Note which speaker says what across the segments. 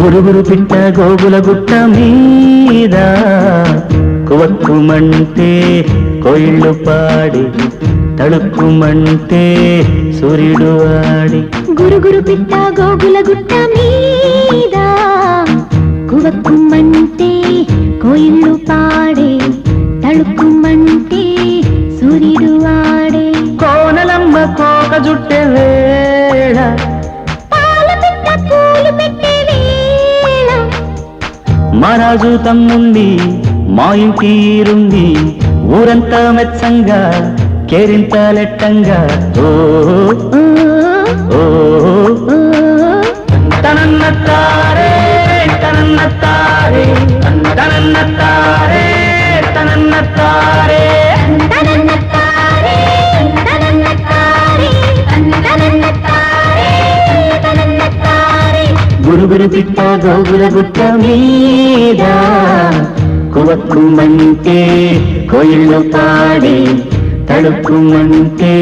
Speaker 1: గురుగురు పిట్ట గోగుల గుట్ట మీద కువక్కుమంటే కోయిళ్ళు పాడి తడుక్కుమంటే సూర్యుడు ఆడి
Speaker 2: గురుగురు పిట్ట గోగుల గుట్ట మీద కువక్కుమంటే కోయిళ్ళు పాడి
Speaker 1: మహారాజు తమ్ముండి మా ఇంటి ఈరుంది ఊరంతా మెచ్చంగా కేరింతలెట్టంగా ఓ
Speaker 2: ఓ,
Speaker 1: తనన్న తారే తనన్న తారే తనన్న తారే తనన్న తారే.
Speaker 2: తారే.
Speaker 1: గురుగురు పిట్ట గోగుల గుట్ట మీద కువక్కుమంటే కోయిళ్ళు పాడి తడుక్కుమంటే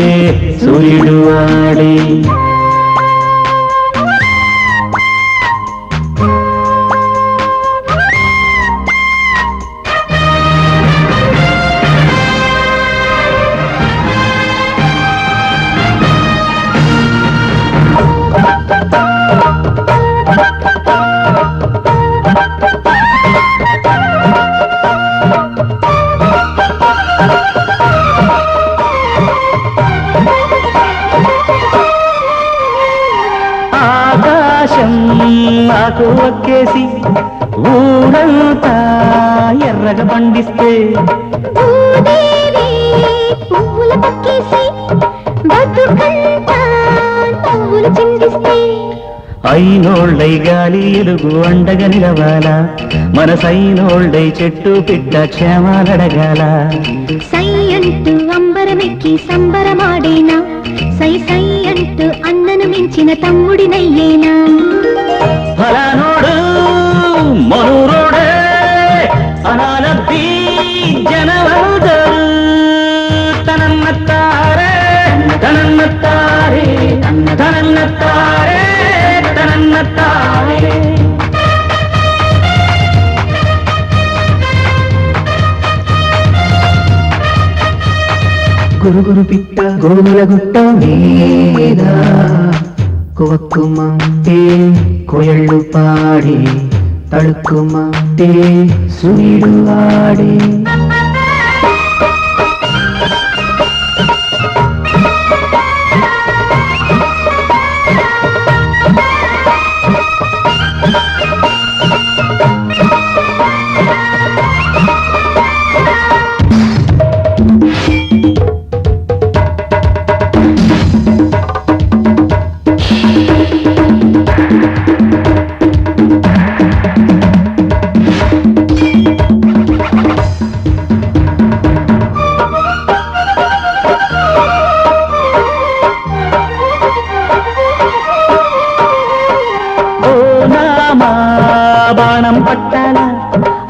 Speaker 1: నాకు ఒక్కేసి ఊరంతా ఎర్రగా పండిస్తే. అయినోళ్ళై గాలి ఎలుగు అండగా నిలవాలా? మనసైనోళ్ళై చెట్టు పిట్ట క్షేమాలడగాల?
Speaker 2: సై అంటూ అంబరమెక్కి సంబరమాడేనా? సై సై అంటూ అన్నను మించిన తమ్ముడినయ్యేనా?
Speaker 1: ఫలానోడు మనురోడే అనాలబ్బి జనవందరు తనన్న తారే తనన్న తారే తనన్న తారే తనన్న తారే గురుగురు పిట్ట గోగుల గుట్ట మీద. కువక్కుమంటే కోయళ్ళు పాడి తడుక్కుమంటే సూర్యుడు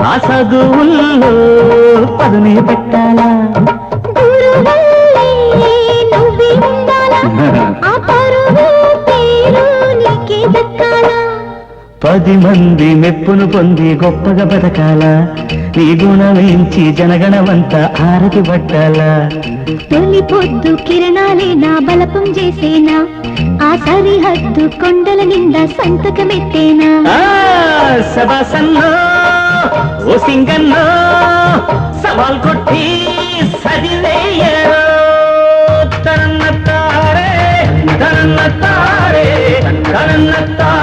Speaker 1: ఆ చదువుల్లో పదునే పెట్టాలా? పది మంది మెప్పును పొంది గొప్పగా బతకాల? నీ గుణమించి జనగణమంత ఆరతి పట్టాలా?
Speaker 2: తొలి పొద్దు కిరణాలే నా బలపం చేసేనా? ఆ సరిహద్దు కొండల నిండా సంతకమెట్టేనా
Speaker 1: సబాసన్నో ఓ సింగన్నో సవాల్ కొట్టి సదివేయరో తనన్న తారే తనన్న తారే తనన్న తారే